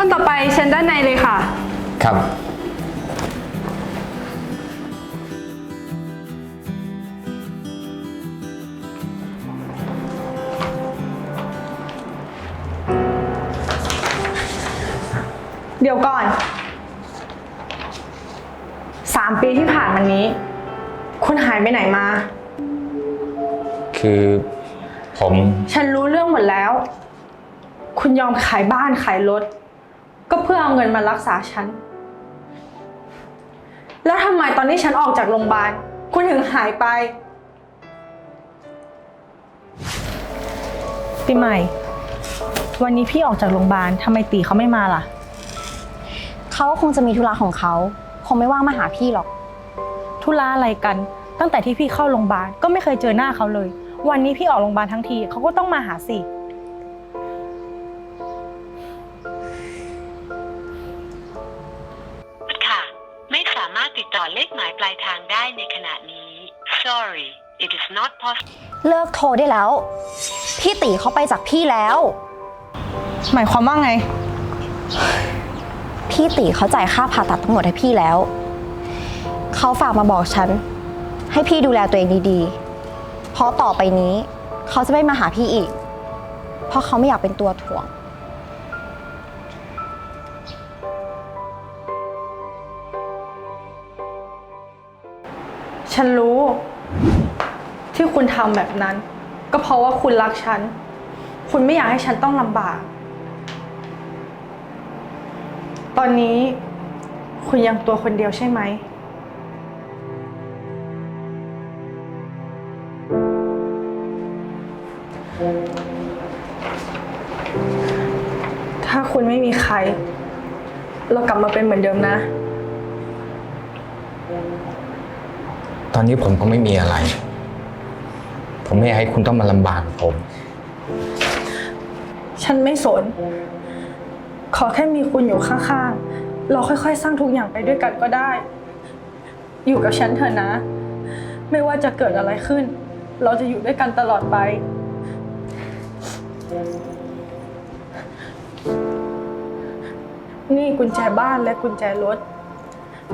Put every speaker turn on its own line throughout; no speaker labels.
คนต่อไปเชิญด้านในเลยค่ะ
ครับ
เดี๋ยวก่อน สามปีที่ผ่านมานี้ คุณหายไปไหนมา
คือผม
ฉันรู้เรื่องหมดแล้ว คุณยอมขายบ้านขายรถ ก็เพื่อเอาเงินมารักษาฉัน แล้วทำไมตอนที่ฉันออกจากโรงพยาบาล คุณถึงหายไป
ปีใหม่ วันนี้พี่ออกจากโรงพยาบาลทำไมตีเขาไม่มาล่ะ
เขาก็คงจะมีธุระของเขา คงไม่ว่างมาหาพี่หรอก
ธุระอะไรกัน ตั้งแต่ที่พี่เข้าโรงพยาบาลก็ไม่เคยเจอหน้าเขาเลย วันนี้พี่ออกโรงพยาบาลทั้งทีเขาก็ต้องมาหาสิา
มารถติดต่อเลขหมายปลายทางได้ในขณะนี้ sorry it is not possible
เลิกโทรได้แล้ว พี่ตีเขาไปจากพี่แล้ว
หมายความว่าไง
พี่ตีเขาจ่ายค่าผ่าตัดทั้งหมดให้พี่แล้ว เขาฝากมาบอกฉัน ให้พี่ดูแลตัวเองดีๆ เพราะต่อไปนี้ เขาจะไม่มาหาพี่อีก เพราะเขาไม่อยากเป็นตัวถ่วง
ฉันรู้ที่คุณทำแบบนั้น ก็เพราะว่าคุณรักฉัน คุณไม่อยากให้ฉันต้องลำบาก ตอนนี้คุณยังตัวคนเดียวใช่ไหม ถ้าคุณไม่มีใคร เรากลับมาเป็นเหมือนเดิมนะ
อนนี้ผมก็ไม่มีอะไร ผมไม่อยากให้คุณต้องมาลำบากกับผม
ฉันไม่สน ขอแค่มีคุณอยู่ข้างๆ เราค่อยๆ สร้างทุกอย่างไปด้วยกันก็ได้ อยู่กับฉันเถอะนะ ไม่ว่าจะเกิดอะไรขึ้น เราจะอยู่ด้วยกันตลอดไป นี่กุญแจบ้านและกุญแจรถ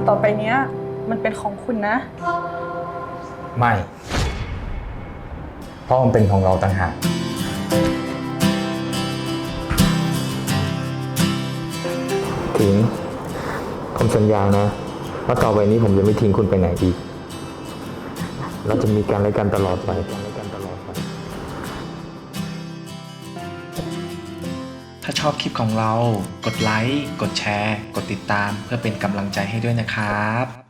ต่อไปเนี้ย มันเป็นของคุณนะ
ไม่ เพราะมันเป็นของเราต่างหากถิงผมสัญญานะ ว่าต่อไปนี้ผมจะไม่ทิ้งคุณไปไหนอีก เราจะมีการและกันตลอดไปกันและกันตลอดไป
ถ้าชอบคลิปของเรา กดไลค์ กดแชร์ กดติดตามเพื่อเป็นกำลังใจให้ด้วยนะครับ